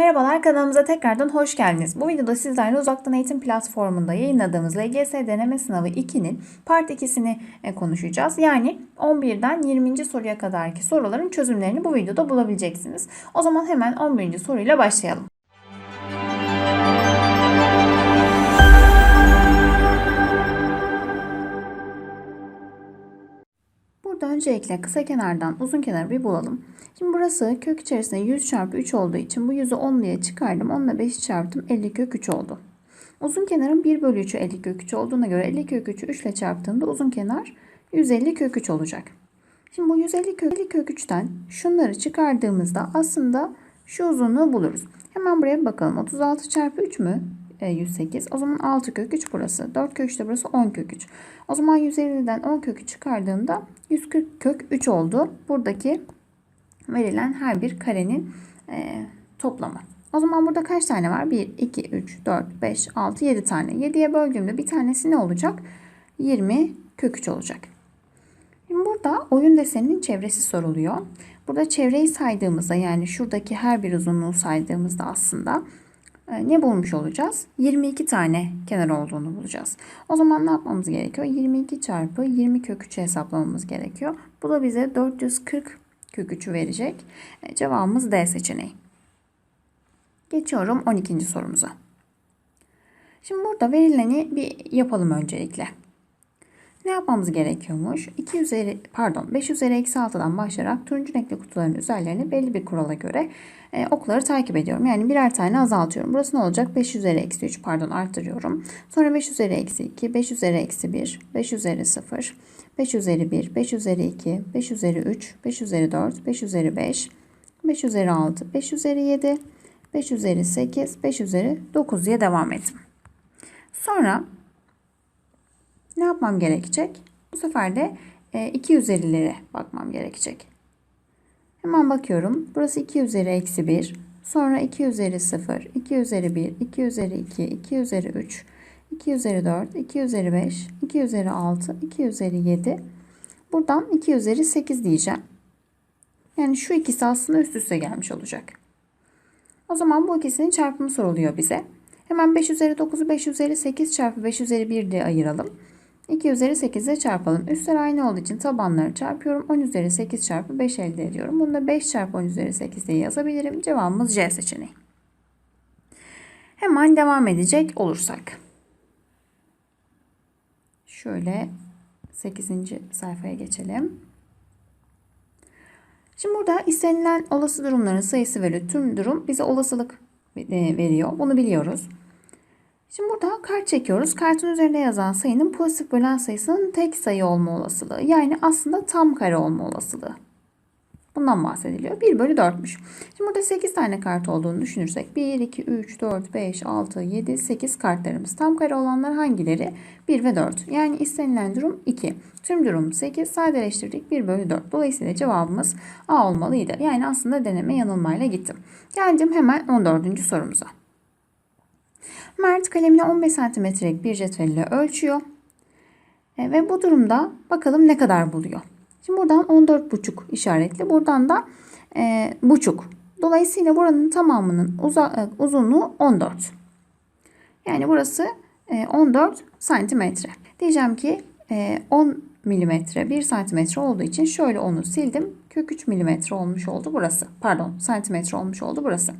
Merhabalar kanalımıza tekrardan hoş geldiniz. Bu videoda sizlerle uzaktan eğitim platformunda yayınladığımız LGS deneme sınavı 2'nin part 2'sini e, konuşacağız. Yani 11'den 20. soruya kadarki soruların çözümlerini bu videoda bulabileceksiniz. O zaman hemen 11. soruyla başlayalım. Burada öncelikle kısa kenardan uzun kenarı bir bulalım. Şimdi burası kök içerisinde 100 çarpı 3 olduğu için bu 100'ü 10 diye çıkardım. 10 ile 5'i çarptım. 50 kök 3 oldu. Uzun kenarın 1 bölü 3'ü 50 kök 3 olduğuna göre 50 kök 3'ü 3 ile çarptığımda uzun kenar 150 kök 3 olacak. Şimdi bu 150 kök, 50 kök 3'ten şunları çıkardığımızda aslında şu uzunluğu buluruz. Hemen buraya bakalım. 36 çarpı 3 mü? E, 108. O zaman 6 kök 3 burası. 4 kök 3 de burası 10 kök 3. O zaman 150'den 10 kökü çıkardığımda 140 kök 3 oldu. Buradaki verilen her bir karenin e, toplamı. O zaman burada kaç tane var? 1, 2, 3, 4, 5, 6, 7 tane. 7'ye böldüğümde bir tanesi ne olacak? 20 kök 3 olacak. Şimdi burada oyun deseninin çevresi soruluyor. Burada çevreyi saydığımızda yani şuradaki her bir uzunluğu saydığımızda aslında e, ne bulmuş olacağız? 22 tane kenar olduğunu bulacağız. O zaman ne yapmamız gerekiyor? 22 çarpı 20 kök 3'ü hesaplamamız gerekiyor. Bu da bize 440 kök 3'ü verecek. E, Cevabımız D seçeneği. Geçiyorum 12. sorumuza. Şimdi burada verileni bir yapalım öncelikle. Ne yapmamız gerekiyormuş? 2 üzeri pardon 5 üzeri eksi 6'dan başlayarak turuncu renkli kutuların üzerlerini belli bir kurala göre e, okları takip ediyorum. Yani birer tane azaltıyorum. Burası ne olacak? 5 üzeri eksi 3 pardon arttırıyorum. Sonra 5 üzeri eksi 2, 5 üzeri eksi 1, 5 üzeri 0, 5 üzeri 1, 5 üzeri 2, 5 üzeri 3, 5 üzeri 4, 5 üzeri 5, 5 üzeri 6, 5 üzeri 7, 5 üzeri 8, 5 üzeri 9 diye devam ettim. Sonra ne yapmam gerekecek? Bu sefer de 2 üzerilere bakmam gerekecek. Hemen bakıyorum. Burası 2 üzeri eksi 1. Sonra 2 üzeri 0, 2 üzeri 1, 2 üzeri 2, 2 üzeri 3, 2 üzeri 4, 2 üzeri 5, 2 üzeri 6, 2 üzeri 7. Buradan 2 üzeri 8 diyeceğim. Yani şu ikisi aslında üst üste gelmiş olacak. O zaman bu ikisinin çarpımı soruluyor bize. Hemen 5 üzeri 9'u 5 üzeri 8 çarpı 5 üzeri 1 diye ayıralım. 2 üzeri 8 ile çarpalım. Üstler aynı olduğu için tabanları çarpıyorum. 10 üzeri 8 çarpı 5 elde ediyorum. Bunu da 5 çarpı 10 üzeri 8 diye yazabilirim. Cevabımız C seçeneği. Hemen devam edecek olursak. Şöyle 8. sayfaya geçelim. Şimdi burada istenilen olası durumların sayısı veriyor. Tüm durum bize olasılık veriyor. Bunu biliyoruz. Şimdi burada kart çekiyoruz. Kartın üzerinde yazan sayının pozitif bölen sayısının tek sayı olma olasılığı. Yani aslında tam kare olma olasılığı. Bundan bahsediliyor. 1 bölü 4'müş. Şimdi burada 8 tane kart olduğunu düşünürsek 1, 2, 3, 4, 5, 6, 7, 8 kartlarımız. Tam kare olanlar hangileri? 1 ve 4. Yani istenilen durum 2. Tüm durum 8. Sadeleştirdik 1 bölü 4. Dolayısıyla cevabımız A olmalıydı. Yani aslında deneme yanılmayla gittim. Geldim hemen 14. sorumuza. Mert kalemine 15 santimetrelik bir cetvelle ölçüyor. E, ve bu durumda bakalım ne kadar buluyor. Şimdi buradan 14,5 işaretli. Buradan da e, buçuk. Dolayısıyla buranın tamamının uza, e, uzunluğu 14. Yani burası e, 14 santimetre. Diyeceğim ki e, 10 milimetre 1 santimetre olduğu için şöyle onu sildim. Kök 3 milimetre olmuş oldu burası. Pardon santimetre olmuş oldu burası.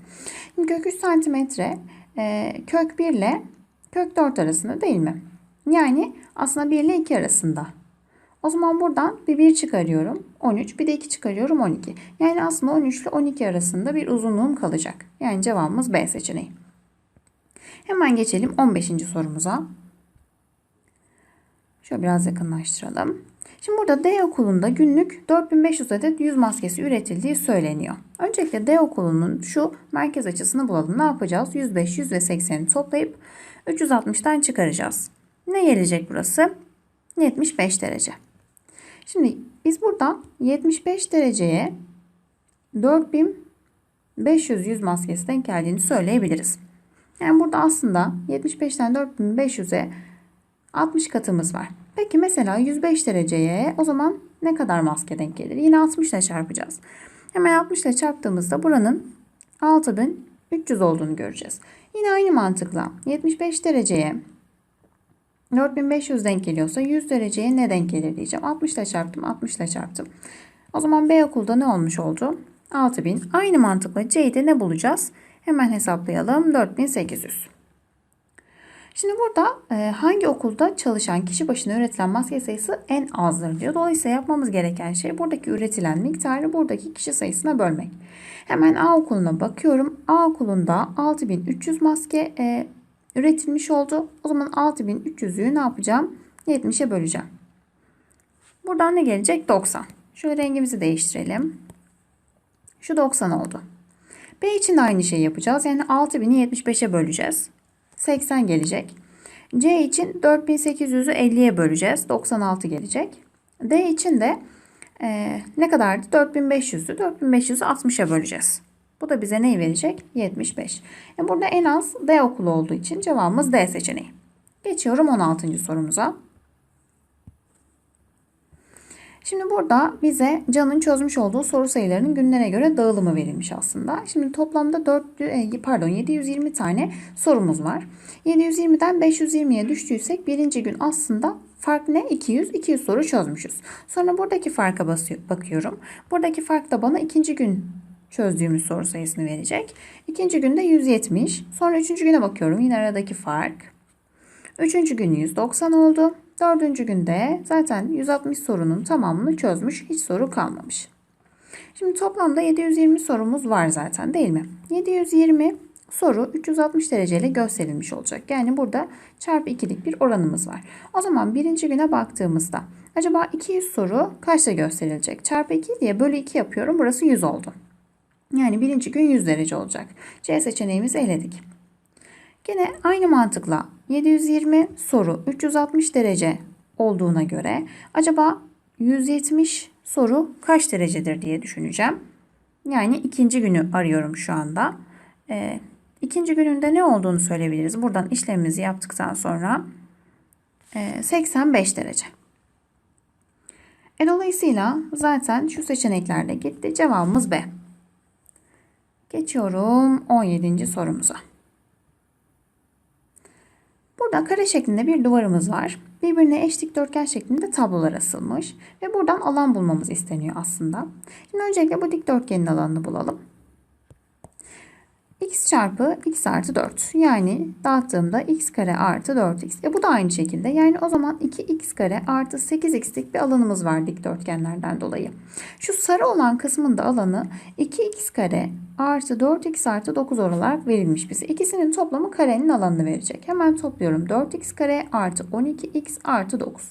Şimdi kök 3 santimetre e, kök 1 ile kök 4 arasında değil mi? Yani aslında 1 ile 2 arasında. O zaman buradan bir 1 çıkarıyorum. 13. Bir de 2 çıkarıyorum. 12. Yani aslında 13 ile 12 arasında bir uzunluğum kalacak. Yani cevabımız B seçeneği. Hemen geçelim 15. sorumuza. Şöyle biraz yakınlaştıralım. Şimdi burada D okulunda günlük 4500 adet yüz maskesi üretildiği söyleniyor. Öncelikle D okulunun şu merkez açısını bulalım. Ne yapacağız? 105, 100 ve 80'i toplayıp 360'tan çıkaracağız. Ne gelecek burası? 75 derece. Şimdi biz buradan 75 dereceye 4500 yüz maskesi denk geldiğini söyleyebiliriz. Yani burada aslında 75'ten 4500'e 60 katımız var. Peki mesela 105 dereceye o zaman ne kadar maske denk gelir? Yine 60 ile çarpacağız. Hemen 60 ile çarptığımızda buranın 6000 300 olduğunu göreceğiz. Yine aynı mantıkla 75 dereceye 4500 denk geliyorsa 100 dereceye ne denk gelir diyeceğim. 60 ile çarptım, 60 ile çarptım. O zaman B okulda ne olmuş oldu? 6000. Aynı mantıkla C'de ne bulacağız? Hemen hesaplayalım. 4800. Şimdi burada e, hangi okulda çalışan kişi başına üretilen maske sayısı en azdır diyor. Dolayısıyla yapmamız gereken şey buradaki üretilen miktarı buradaki kişi sayısına bölmek. Hemen A okuluna bakıyorum. A okulunda 6300 maske e, üretilmiş oldu. O zaman 6300'ü ne yapacağım? 70'e böleceğim. Buradan ne gelecek? 90. Şöyle rengimizi değiştirelim. Şu 90 oldu. B için de aynı şeyi yapacağız. Yani 6000'i 75'e böleceğiz. 80 gelecek. C için 4800'ü 50'ye böleceğiz. 96 gelecek. D için de e, ne kadardı? 4500'ü 4500'ü 60'a böleceğiz. Bu da bize neyi verecek? 75. E burada en az D okulu olduğu için cevabımız D seçeneği. Geçiyorum 16. sorumuza. Şimdi burada bize Can'ın çözmüş olduğu soru sayılarının günlere göre dağılımı verilmiş aslında. Şimdi toplamda 4 pardon 720 tane sorumuz var. 720'den 520'ye düştüysek birinci gün aslında fark ne? 200. 200 soru çözmüşüz. Sonra buradaki farka basıyor, bakıyorum. Buradaki fark da bana ikinci gün çözdüğümüz soru sayısını verecek. İkinci günde 170. Sonra üçüncü güne bakıyorum. Yine aradaki fark. Üçüncü gün 190 oldu. Dördüncü günde zaten 160 sorunun tamamını çözmüş. Hiç soru kalmamış. Şimdi toplamda 720 sorumuz var zaten değil mi? 720 soru 360 dereceyle gösterilmiş olacak. Yani burada çarpı 2'lik bir oranımız var. O zaman birinci güne baktığımızda acaba 200 soru kaçta gösterilecek? Çarpı 2 diye bölü 2 yapıyorum. Burası 100 oldu. Yani birinci gün 100 derece olacak. C seçeneğimizi eledik. Yine aynı mantıkla 720 soru 360 derece olduğuna göre acaba 170 soru kaç derecedir diye düşüneceğim. Yani ikinci günü arıyorum şu anda. Ee, ikinci gününde ne olduğunu söyleyebiliriz. Buradan işlemimizi yaptıktan sonra e, 85 derece. E dolayısıyla zaten şu seçeneklerde gitti. Cevabımız B. Geçiyorum 17. sorumuza. Burada kare şeklinde bir duvarımız var. Birbirine eş dikdörtgen şeklinde tablolar asılmış. Ve buradan alan bulmamız isteniyor aslında. Şimdi öncelikle bu dikdörtgenin alanını bulalım. X çarpı x artı 4. Yani dağıttığımda x kare artı 4x. E bu da aynı şekilde. Yani o zaman 2x kare artı 8x'lik bir alanımız var dikdörtgenlerden dolayı. Şu sarı olan kısmın da alanı 2x kare artı 4x artı 9 olarak verilmiş bize. İkisinin toplamı karenin alanını verecek. Hemen topluyorum. 4x kare artı 12x artı 9.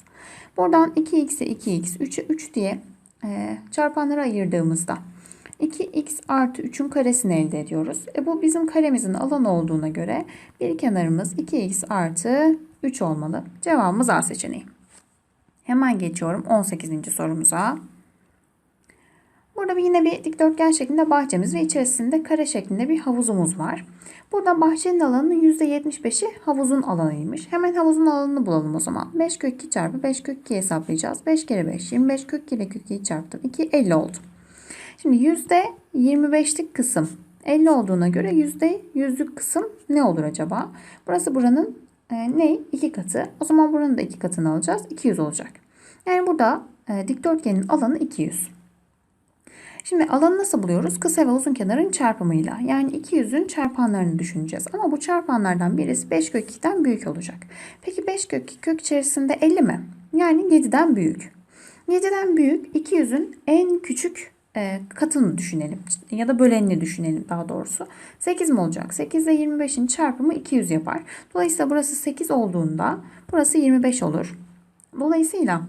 Buradan 2x'e 2x, 3'e 3 diye e, çarpanlara ayırdığımızda 2x artı 3'ün karesini elde ediyoruz. E bu bizim karemizin alanı olduğuna göre bir kenarımız 2x artı 3 olmalı. Cevabımız A seçeneği. Hemen geçiyorum 18. sorumuza. Burada yine bir dikdörtgen şeklinde bahçemiz ve içerisinde kare şeklinde bir havuzumuz var. Burada bahçenin alanının %75'i havuzun alanıymış. Hemen havuzun alanını bulalım o zaman. 5 kök 2 çarpı 5 kök 2 hesaplayacağız. 5 kere 5 25 kök 2 ile kök 2'yi çarptım. 2 50 oldu. Şimdi %25'lik kısım 50 olduğuna göre %100'lük kısım ne olur acaba? Burası buranın e, ne? 2 katı. O zaman buranın da 2 katını alacağız. 200 olacak. Yani burada e, dikdörtgenin alanı 200. Şimdi alanı nasıl buluyoruz? Kısa ve uzun kenarın çarpımıyla. Yani 200'ün çarpanlarını düşüneceğiz. Ama bu çarpanlardan birisi 5 kök 2'den büyük olacak. Peki 5 kök 2 kök içerisinde 50 mi? Yani 7'den büyük. 7'den büyük 200'ün en küçük e, katını düşünelim. Ya da bölenini düşünelim daha doğrusu. 8 mi olacak? 8 ile 25'in çarpımı 200 yapar. Dolayısıyla burası 8 olduğunda burası 25 olur. Dolayısıyla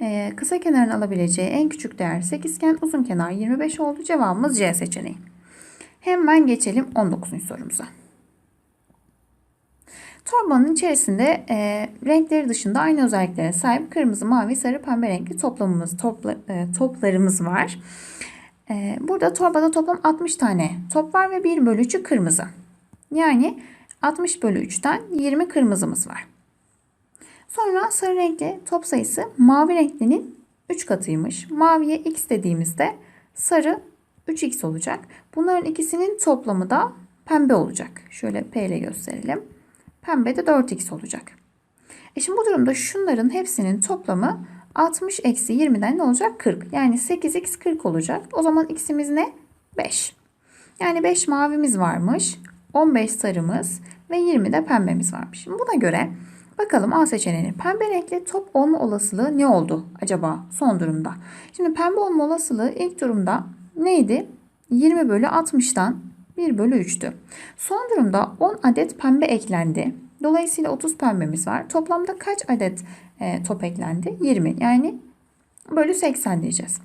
ee, kısa kenarın alabileceği en küçük değer 8 iken uzun kenar 25 oldu. Cevabımız C seçeneği. Hemen geçelim 19. sorumuza. Torbanın içerisinde e, renkleri dışında aynı özelliklere sahip kırmızı, mavi, sarı, pembe renkli toplamımız, topla, e, toplarımız var. E, burada torbada toplam 60 tane top var ve 1 bölü 3'ü kırmızı. Yani 60 bölü 3'ten 20 kırmızımız var. Sonra sarı renkli top sayısı mavi renklinin 3 katıymış. Maviye x dediğimizde sarı 3x olacak. Bunların ikisinin toplamı da pembe olacak. Şöyle P ile gösterelim. Pembe de 4x olacak. E şimdi bu durumda şunların hepsinin toplamı 60 eksi 20'den ne olacak? 40. Yani 8x 40 olacak. O zaman x'imiz ne? 5. Yani 5 mavimiz varmış. 15 sarımız ve 20 de pembemiz varmış. Şimdi buna göre bakalım A seçeneğinin pembe renkli top olma olasılığı ne oldu acaba son durumda? Şimdi pembe olma olasılığı ilk durumda neydi? 20 bölü 60'tan 1 bölü 3'tü. Son durumda 10 adet pembe eklendi. Dolayısıyla 30 pembemiz var. Toplamda kaç adet e, top eklendi? 20. Yani bölü 80 diyeceğiz.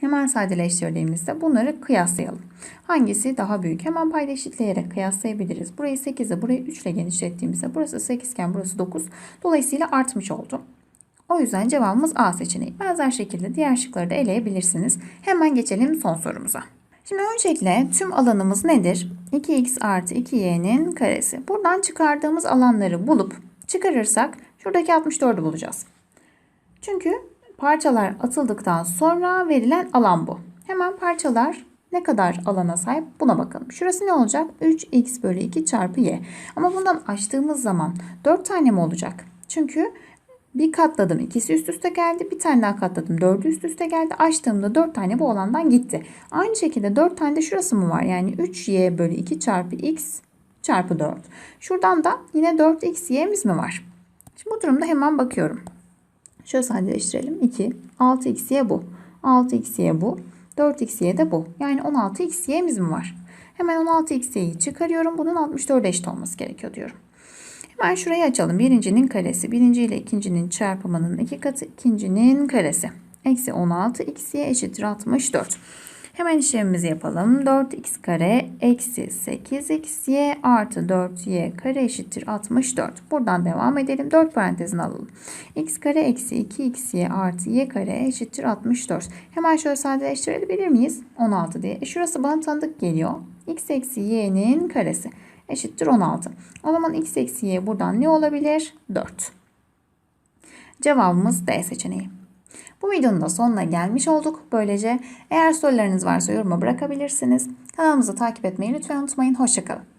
Hemen sadeleştirdiğimizde bunları kıyaslayalım. Hangisi daha büyük? Hemen payda eşitleyerek kıyaslayabiliriz. Burayı 8'e, burayı 3 ile genişlettiğimizde burası 8 iken burası 9. Dolayısıyla artmış oldu. O yüzden cevabımız A seçeneği. Benzer şekilde diğer şıkları da eleyebilirsiniz. Hemen geçelim son sorumuza. Şimdi öncelikle tüm alanımız nedir? 2x artı 2y'nin karesi. Buradan çıkardığımız alanları bulup çıkarırsak şuradaki 64'ü bulacağız. Çünkü parçalar atıldıktan sonra verilen alan bu. Hemen parçalar ne kadar alana sahip buna bakalım. Şurası ne olacak? 3x bölü 2 çarpı y. Ama bundan açtığımız zaman 4 tane mi olacak? Çünkü bir katladım ikisi üst üste geldi. Bir tane daha katladım dördü üst üste geldi. Açtığımda 4 tane bu alandan gitti. Aynı şekilde 4 tane de şurası mı var? Yani 3y bölü 2 çarpı x çarpı 4. Şuradan da yine 4x y'miz mi var? Şimdi bu durumda hemen bakıyorum. Şöyle sadeleştirelim. 2. 6xy bu. 6xy bu. 4xy de bu. Yani 16xy'miz mi var? Hemen 16xy'yi çıkarıyorum. Bunun 64 eşit olması gerekiyor diyorum. Hemen şurayı açalım. Birincinin karesi. Birinci ile ikincinin çarpımının iki katı. ikincinin karesi. Eksi 16xy eşittir 64. Hemen işlemimizi yapalım. 4x kare eksi 8xy artı 4y kare eşittir 64. Buradan devam edelim. 4 parantezini alalım. x kare eksi 2xy artı y kare eşittir 64. Hemen şöyle sadeleştirebilir miyiz? 16 diye. E şurası bana tanıdık geliyor. x eksi y'nin karesi eşittir 16. O zaman x eksi y buradan ne olabilir? 4. Cevabımız D seçeneği. Bu videonun da sonuna gelmiş olduk. Böylece eğer sorularınız varsa yoruma bırakabilirsiniz. Kanalımızı takip etmeyi lütfen unutmayın. Hoşçakalın.